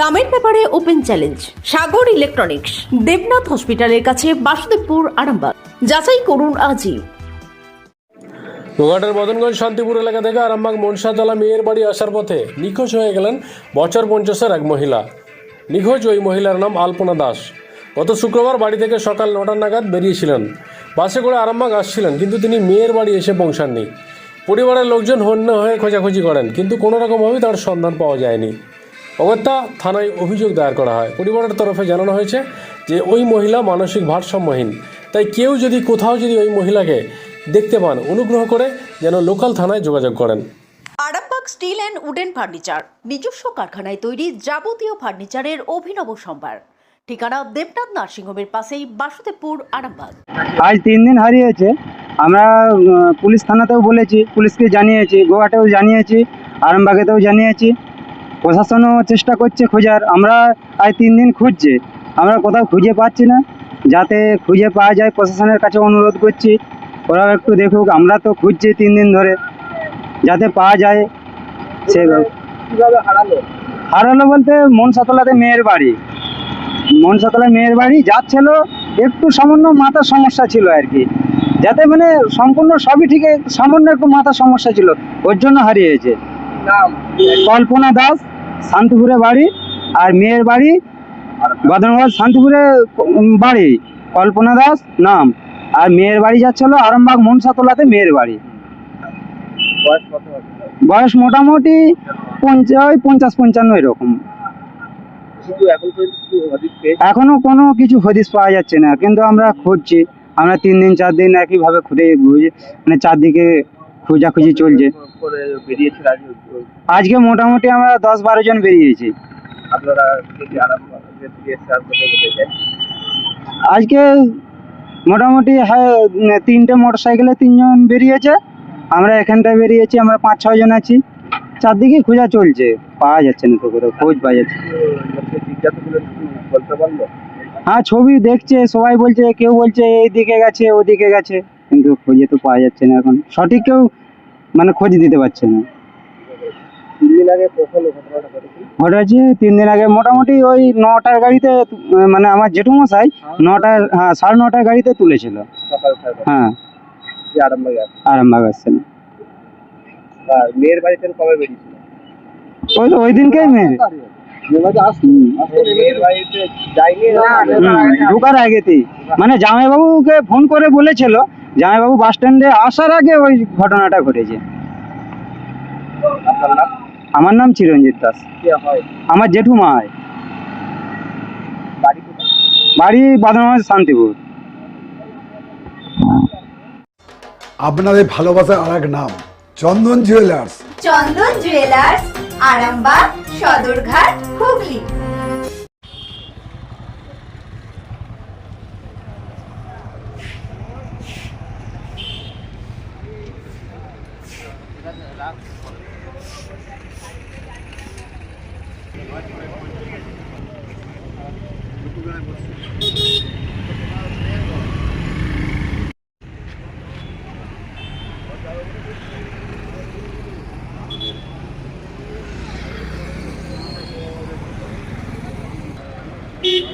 দামের ব্যাপারে open challenge, Sagar electronics, Debnath হসপিটালের কাছে বাসুদেবপুর, আরামবাগ। যাচাই করুন আজই। গোঘাটের মদনগঞ্জ, শান্তিপুর এলাকা থেকে আরামবাগ, মনসাতলা মেয়ের বাড়ি আসার পথে নিখোঁজ হয়ে গেলেন বছর পঞ্চাশের এক মহিলা। নিখোঁজ ওই মহিলার নাম আলপনা দাস। গত শুক্রবার বাড়ি থেকে সকাল নটা নাগাদ বেরিয়েছিলেন। বাসে করে আরামবাগ আসছিলেন, কিন্তু তিনি মেয়ের বাড়ি এসে পৌঁছাননি। পরিবারের লোকজন হন্য হয়ে খোঁজাখুঁজি করেন, কিন্তু কোনো রকমভাবেই তার সন্ধান পাওয়া যায়নি। অগত্যা থানায় অভিযোগ দায়ের করা হয়। পরিবারের তরফে জানানো হয়েছে যে ওই মহিলা মানসিক ভারসাম্যহীন। তাই কেউ যদি কোথাও যদি ওই মহিলাকে দেখতে পান অনুগ্রহ করে যেন লোকাল থানায় যোগাযোগ করেন। Arambagh steel and wooden furniture নিজস্ব কারখানায় তৈরি যাবতীয় ফার্নিচারের অভিনব সম্ভার। ঠিকানা দেবনাথ নার্সিংহোমের পাশেই বাসুদেবপুর আরামবাগ। আজ তিন দিন হারিয়েছে। আমরা পুলিশ থানাতেও বলেছি পুলিশকে জানিয়েছি গোয়াটেও জানিয়েছি আরামবাগেতেও জানিয়েছি। প্রশাসনও চেষ্টা করছে খোঁজার। আমরা আজ তিন দিন খুঁজছে। আমরা কোথাও খুঁজে পাচ্ছি না। যাতে খুঁজে পাওয়া যায় প্রশাসনের কাছে অনুরোধ করছি। ওরাও একটু দেখুক আমরা তো খুঁজছি তিন দিন ধরে। যাতে পাওয়া যায় সেভাবে কীভাবে হারালো? হারালো বলতে মনসাতলাতে মেয়ের বাড়ি। মনসাতলা মেয়ের বাড়ি যাচ্ছিল একটু সামান্য মাথার সমস্যা ছিল আর কি। যাতে মানে সম্পূর্ণ সবই ঠিক সামান্য একটু মাথার সমস্যা ছিল। ওর জন্য হারিয়েছে। কল্পনা দাস। শান্তিপুরে বাড়ি আর মেয়ের বাড়ি বদনগঞ্জ শান্তিপুরে বাড়ি। কল্পনা দাস নাম। আর মেয়ের বাড়ি যাচ্ছিল আরামবাগ মনসাতলাতে মেয়ের বাড়ি। বয়স মোটামুটি পঞ্চা ওই পঞ্চাশ পঞ্চান্ন এরকম। এখনও কোনো কিছু হদিস পাওয়া যাচ্ছে না। কিন্তু আমরা খুঁজছি। আমরা তিন দিন চার দিন একইভাবে খুঁজে মানে চারদিকে খোঁজাখুঁজি চলছে। করে আজকে মোটামুটি আমরা দশ বারো জন বেরিয়েছি। আজকে মোটামুটি হ্যাঁ তিনটে মোটর সাইকেলে তিনজন বেরিয়েছে। আমরা এখানটায় বেরিয়েছি আমরা পাঁচ ছয় জন আছি। চারদিকে খোঁজা চলছে। পাওয়া যাচ্ছে না তো কোথাও খোঁজ পাওয়া যাচ্ছে করে হ্যাঁ ছবি দেখছে সবাই বলছে কেউ বলছে এইদিকে গেছে ওদিকে গেছে। কিন্তু খুঁজে তো পাওয়া যাচ্ছে না এখন। সঠিক কেউ মানে খোঁজ দিতে পারছে না। ওটা হচ্ছে তিন দিন আগে মোটামুটি ওই নটার গাড়িতে মানে আমার জেঠুমশাই নটার হ্যাঁ সাড়ে নটার গাড়িতে তুলেছিল। হ্যাঁ। আরামবাগে আসছেন মেয়ের বাড়িতে কবে বেরিয়েছিল? ওই তো ওই দিনকেই। মেয়ের হুম, আগেতেই। মানে জামাইবাবুকে ফোন করে বলেছিল জামাইবাবু বাস স্ট্যান্ডে আসার আগে ওই ঘটনাটা ঘটেছে। আমার নাম চিরঞ্জিত দাস। কি আমার জেঠুমা হয়। বাড়ি বাদনগঞ্জ শান্তিপুর। আপনাদের ভালোবাসার আর এক নাম Chandan jewellers. Chandan jewellers Arambagh Sadarghat Hooghly. Beep.